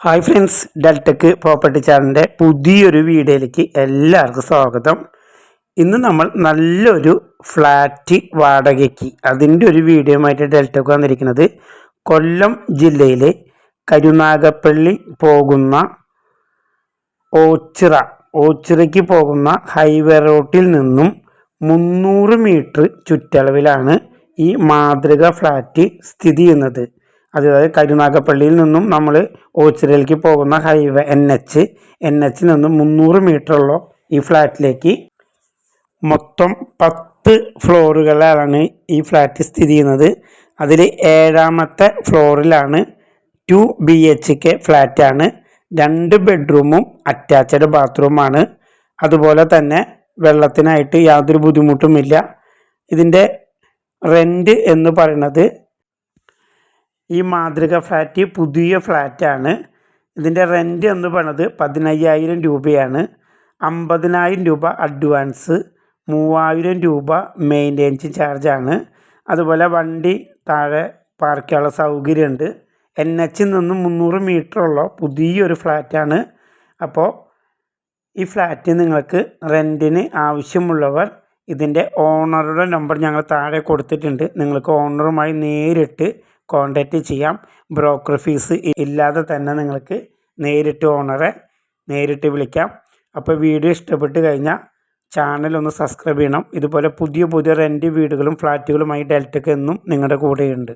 Hi friends Deltech property ചാനലിന്റെ പുതിയൊരു വീഡിയോയിലേക്ക് എല്ലാവർക്കും സ്വാഗതം. ഇന്ന് നമ്മൾ നല്ലൊരു ഫ്ലാറ്റ് വാടകയ്ക്ക് അതിന്റെ ഒരു വീഡിയോയുമായിട്ട് ഡെൽടെക് വന്നിരിക്കുന്നത് കൊല്ലം ജില്ലയിലെ കരുനാഗപ്പള്ളി പോകുന്ന ഓച്ചിറ. ഓച്ചിറയ്ക്ക് പോകുന്ന ഹൈവേ റോട്ടിൽ നിന്നും മുന്നൂറ് മീറ്റർ ചുറ്റളവിലാണ് ഈ മാതൃക ഫ്ലാറ്റ് സ്ഥിതി ചെയ്യുന്നത്. അതായത് കരുനാഗപ്പള്ളിയിൽ നിന്നും നമ്മൾ ഓച്ചിറയിലേക്ക് പോകുന്ന ഹൈവേ എൻ എച്ച് എൻ എച്ചിൽ നിന്നും മുന്നൂറ് മീറ്ററുള്ള ഈ ഫ്ലാറ്റിലേക്ക് മൊത്തം പത്ത് ഫ്ലോറുകളിലാണ് ഈ ഫ്ലാറ്റ് സ്ഥിതി ചെയ്യുന്നത്. അതിൽ ഏഴാമത്തെ ഫ്ലോറിലാണ് ടു ബി എച്ച് കെ ഫ്ലാറ്റാണ്. രണ്ട് ബെഡ്റൂമും അറ്റാച്ച്ഡ് ബാത്റൂമാണ് അതുപോലെ തന്നെ വെള്ളത്തിനായിട്ട് യാതൊരു ബുദ്ധിമുട്ടുമില്ല. ഇതിന്റെ റെന്റ് എന്ന് പറയുന്നത് ഈ മാതൃക ഫ്ലാറ്റ് പുതിയ ഫ്ലാറ്റാണ്. ഇതിന്റെ റെന്റ് എന്ന് പറയുന്നത് പതിനയ്യായിരം രൂപയാണ്. അമ്പതിനായിരം രൂപ അഡ്വാൻസ് മൂവായിരം രൂപ മെയിന്റെനൻസ് ചാർജാണ് അതുപോലെ വണ്ടി താഴെ പാർക്കാനുള്ള സൗകര്യമുണ്ട്. എൻ എച്ചിൽ നിന്നും മുന്നൂറ് മീറ്ററുള്ള പുതിയൊരു ഫ്ലാറ്റാണ്. അപ്പോൾ ഈ ഫ്ലാറ്റ് നിങ്ങൾക്ക് റെന്റിന് ആവശ്യമുള്ളവർ ഇതിന്റെ ഓണറുടെ നമ്പർ ഞങ്ങൾ താഴെ കൊടുത്തിട്ടുണ്ട്. നിങ്ങൾക്ക് ഓണറുമായി നേരിട്ട് കോൺടാക്റ്റ് ചെയ്യാം. ബ്രോക്കർ ഫീസ് ഇല്ലാതെ തന്നെ നിങ്ങൾക്ക് നേരിട്ട് ഓണറെ നേരിട്ട് വിളിക്കാം. അപ്പോൾ വീഡിയോ ഇഷ്ടപ്പെട്ട് കഴിഞ്ഞാൽ ചാനൽ ഒന്ന് സബ്സ്ക്രൈബ് ചെയ്യണം. ഇതുപോലെ പുതിയ പുതിയ റെന്റ് വീടുകളും ഫ്ലാറ്റുകളുമായി ഡെൽറ്റക്ക് എന്നും നിങ്ങളുടെ കൂടെയുണ്ട്.